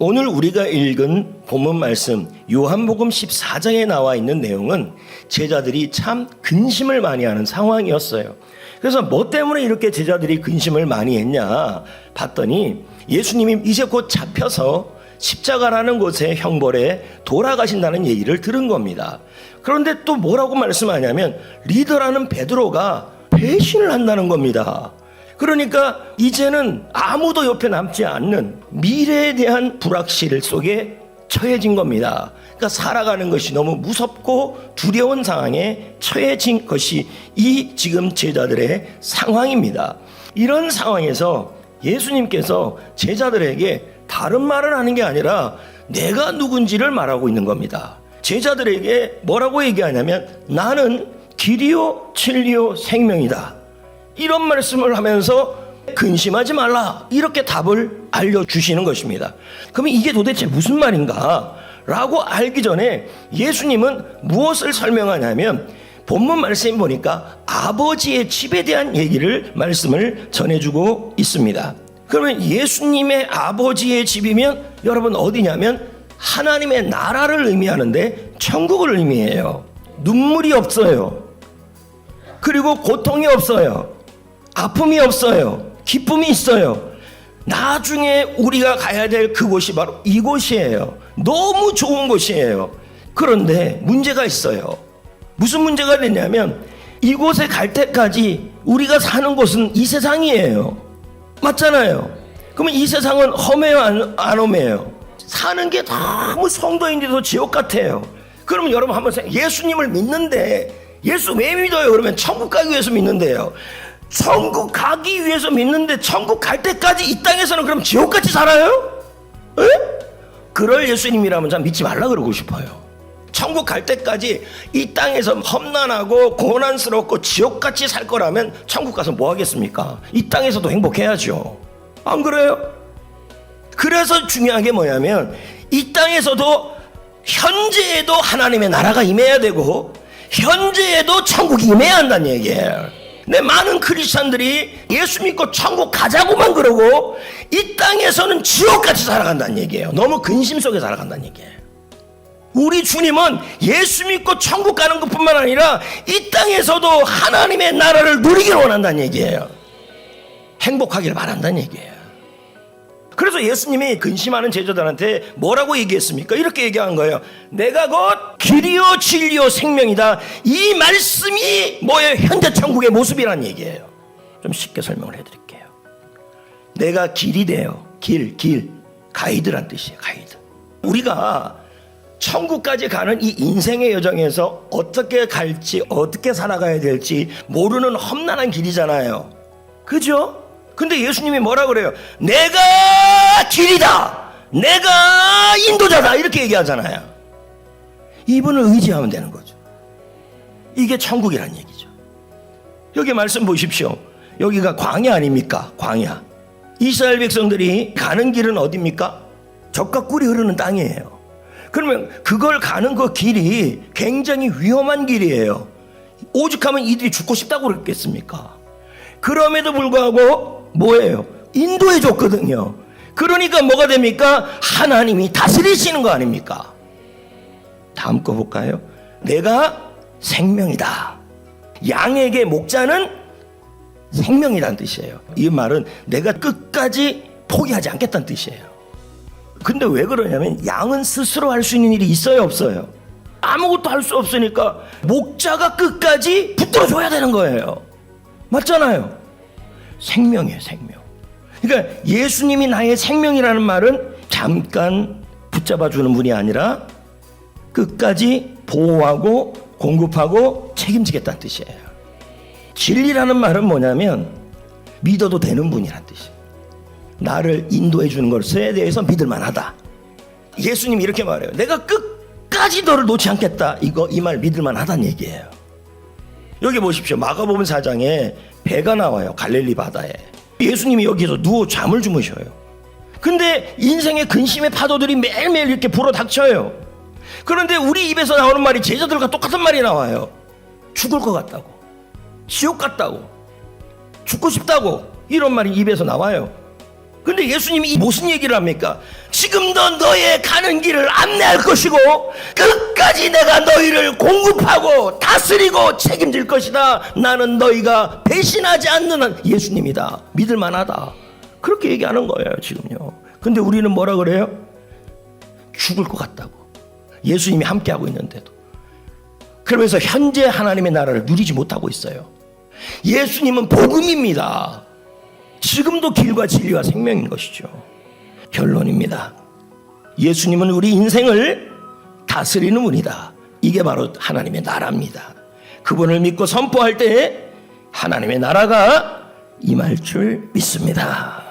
오늘 우리가 읽은 본문 말씀 요한복음 14장에 나와 있는 내용은 제자들이 참 근심을 많이 하는 상황이었어요. 그래서 뭐 때문에 이렇게 제자들이 근심을 많이 했냐 봤더니 예수님이 이제 곧 잡혀서 십자가라는 곳에 형벌에 돌아가신다는 얘기를 들은 겁니다. 그런데 또 뭐라고 말씀하냐면 리더라는 베드로가 배신을 한다는 겁니다. 그러니까 이제는 아무도 옆에 남지 않는 미래에 대한 불확실 속에 처해진 겁니다. 그러니까 살아가는 것이 너무 무섭고 두려운 상황에 처해진 것이 이 지금 제자들의 상황입니다. 이런 상황에서 예수님께서 제자들에게 다른 말을 하는 게 아니라 내가 누군지를 말하고 있는 겁니다. 제자들에게 뭐라고 얘기하냐면 나는 길이요 진리요 생명이다. 이런 말씀을 하면서 근심하지 말라. 이렇게 답을 알려주시는 것입니다. 그러면 이게 도대체 무슨 말인가? 라고 알기 전에 예수님은 무엇을 설명하냐면 본문 말씀 보니까 아버지의 집에 대한 얘기를 말씀을 전해주고 있습니다. 그러면 예수님의 아버지의 집이면 여러분 어디냐면 하나님의 나라를 의미하는데 천국을 의미해요. 눈물이 없어요. 그리고 고통이 없어요. 아픔이 없어요. 기쁨이 있어요. 나중에 우리가 가야 될 그곳이 바로 이곳이에요. 너무 좋은 곳이에요. 그런데 문제가 있어요. 무슨 문제가 되냐면 이곳에 갈 때까지 우리가 사는 곳은 이 세상이에요. 맞잖아요. 그러면 이 세상은 험해요, 안, 안 험해요? 사는 게 너무 성도인데도 지옥 같아요. 그러면 여러분 한번 생각, 예수님을 믿는데 예수 왜 믿어요? 그러면 천국 가기 위해서 믿는데요. 천국 가기 위해서 믿는데 천국 갈 때까지 이 땅에서는 그럼 지옥같이 살아요? 에? 그럴 예수님이라면 참 믿지 말라 그러고 싶어요. 천국 갈 때까지 이 땅에서 험난하고 고난스럽고 지옥같이 살 거라면 천국 가서 뭐 하겠습니까? 이 땅에서도 행복해야죠. 안 그래요? 그래서 중요한 게 뭐냐면 이 땅에서도 현재에도 하나님의 나라가 임해야 되고 현재에도 천국이 임해야 한다는 얘기예요. 내 많은 크리스천들이 예수 믿고 천국 가자고만 그러고 이 땅에서는 지옥같이 살아간다는 얘기예요. 너무 근심 속에 살아간다는 얘기예요. 우리 주님은 예수 믿고 천국 가는 것뿐만 아니라 이 땅에서도 하나님의 나라를 누리기를 원한다는 얘기예요. 행복하기를 바란다는 얘기예요. 그래서 예수님이 근심하는 제자들한테 뭐라고 얘기했습니까? 이렇게 얘기한 거예요. 내가 곧 길이요 진리요 생명이다. 이 말씀이 뭐예요? 현재 천국의 모습이란 얘기예요. 좀 쉽게 설명을 해드릴게요. 내가 길이 돼요. 길, 길. 가이드란 뜻이에요. 가이드. 우리가 천국까지 가는 이 인생의 여정에서 어떻게 갈지, 어떻게 살아가야 될지 모르는 험난한 길이잖아요. 그죠? 근데 예수님이 뭐라 그래요? 내가 길이다. 내가 인도자다. 이렇게 얘기하잖아요. 이분을 의지하면 되는 거죠. 이게 천국이란 얘기죠. 여기 말씀 보십시오. 여기가 광야 아닙니까? 광야. 이스라엘 백성들이 가는 길은 어디입니까? 적과 꿀이 흐르는 땅이에요. 그러면 그걸 가는 그 길이 굉장히 위험한 길이에요. 오죽하면 이들이 죽고 싶다고 그랬겠습니까? 그럼에도 불구하고 뭐예요? 인도해 줬거든요. 그러니까 뭐가 됩니까? 하나님이 다스리시는 거 아닙니까? 다음 거 볼까요? 내가 생명이다. 양에게 목자는 생명이란 뜻이에요. 이 말은 내가 끝까지 포기하지 않겠다는 뜻이에요. 근데 왜 그러냐면 양은 스스로 할 수 있는 일이 있어요, 없어요? 아무것도 할 수 없으니까 목자가 끝까지 붙들어 줘야 되는 거예요. 맞잖아요. 생명이에요, 생명. 그러니까 예수님이 나의 생명이라는 말은 잠깐 붙잡아 주는 분이 아니라 끝까지 보호하고 공급하고 책임지겠다는 뜻이에요. 진리라는 말은 뭐냐면 믿어도 되는 분이란 뜻이에요. 나를 인도해 주는 것에 대해서 믿을 만하다. 예수님이 이렇게 말해요. 내가 끝까지 너를 놓지 않겠다. 이거 이 말 믿을 만하다는 얘기예요. 여기 보십시오. 마가복음 4장에 배가 나와요. 갈릴리 바다에. 예수님이 여기서 누워 잠을 주무셔요. 근데 인생의 근심의 파도들이 매일매일 이렇게 불어 닥쳐요. 그런데 우리 입에서 나오는 말이 제자들과 똑같은 말이 나와요. 죽을 것 같다고. 지옥 같다고. 죽고 싶다고. 이런 말이 입에서 나와요. 근데 예수님이 이 무슨 얘기를 합니까? 지금도 너의 가는 길을 안내할 것이고 끝까지 내가 너희를 공급하고 다스리고 책임질 것이다. 나는 너희가 배신하지 않는 예수님이다. 믿을 만하다. 그렇게 얘기하는 거예요, 지금요. 근데 우리는 뭐라 그래요? 죽을 것 같다고. 예수님이 함께하고 있는데도. 그러면서 현재 하나님의 나라를 누리지 못하고 있어요. 예수님은 복음입니다. 지금도 길과 진리와 생명인 것이죠. 결론입니다. 예수님은 우리 인생을 다스리는 분이다. 이게 바로 하나님의 나라입니다. 그분을 믿고 선포할 때 하나님의 나라가 임할 줄 믿습니다.